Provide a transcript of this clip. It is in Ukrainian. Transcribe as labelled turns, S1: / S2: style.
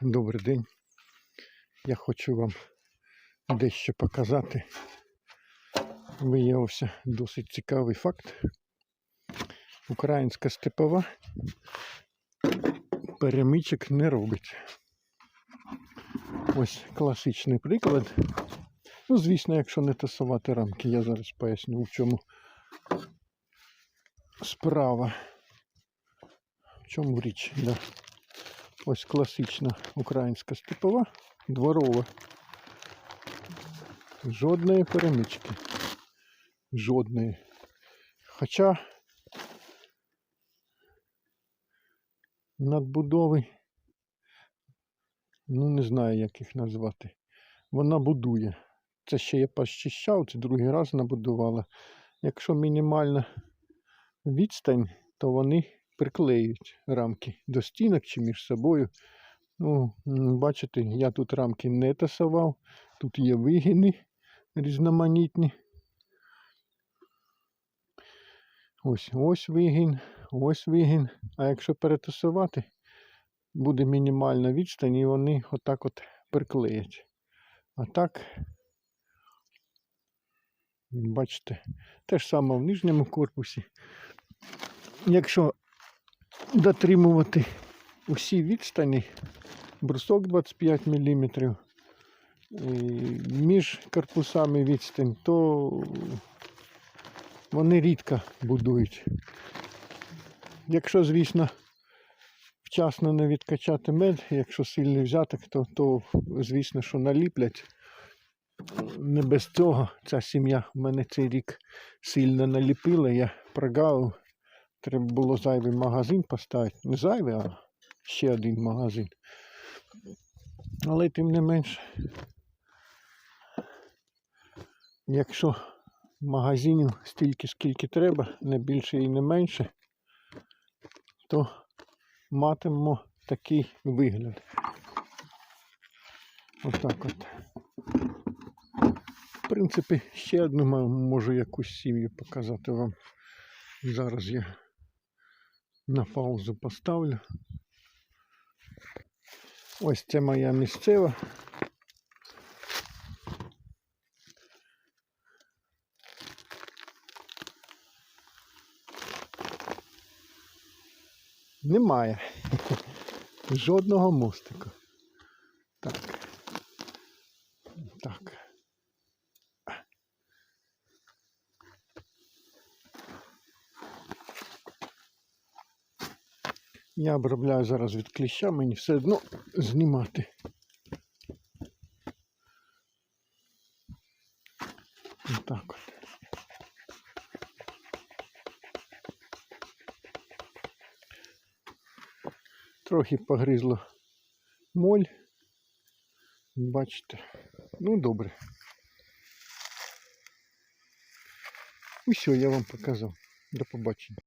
S1: Добрий день. Я хочу вам дещо показати. Виявився досить цікавий факт. Українська степова перемичок не робить. Ось класичний приклад. Ну, звісно, якщо не тасувати рамки, я зараз поясню, в чому справа. В чому річ? Да. Ось класична українська степова, дворова. Жодної перемички. Жодної. Хоча надбудови, ну не знаю, як їх назвати. Вона будує. Це ще я пощищав, це другий раз набудувала. Якщо мінімальна відстань, то вони приклеюють рамки до стінок чи між собою. Ну, бачите, я тут рамки не тасував, тут є вигини різноманітні. Ось ось вигін, ось вигін. А якщо перетасувати, буде мінімальна відстань і вони отак от приклеять. А так, бачите, те ж саме в нижньому корпусі. Якщо дотримувати усі відстані, брусок 25 мм, між корпусами відстань, то вони рідко будують. Якщо, звісно, вчасно не відкачати мед, якщо сильний взяток, то, то звісно, що наліплять. Не без цього ця сім'я в мене цей рік сильно наліпила, я прогавив. Треба було зайвий магазин поставити. Не зайвий, а ще один магазин. Але тим не менш, якщо магазинів стільки, скільки треба, не більше і не менше, то матимемо такий вигляд. Отак от. В принципі, ще одну можу якусь сім'ю показати вам. Зараз я на паузу поставлю. Ось це моя місцева. Немає жодного мостика. Так. Так. Я обробляю зараз від кліща, мені все одно знімати. Отак от. Трохи погризло моль. Бачите. Ну добре. Усьо я вам показав. До побачення.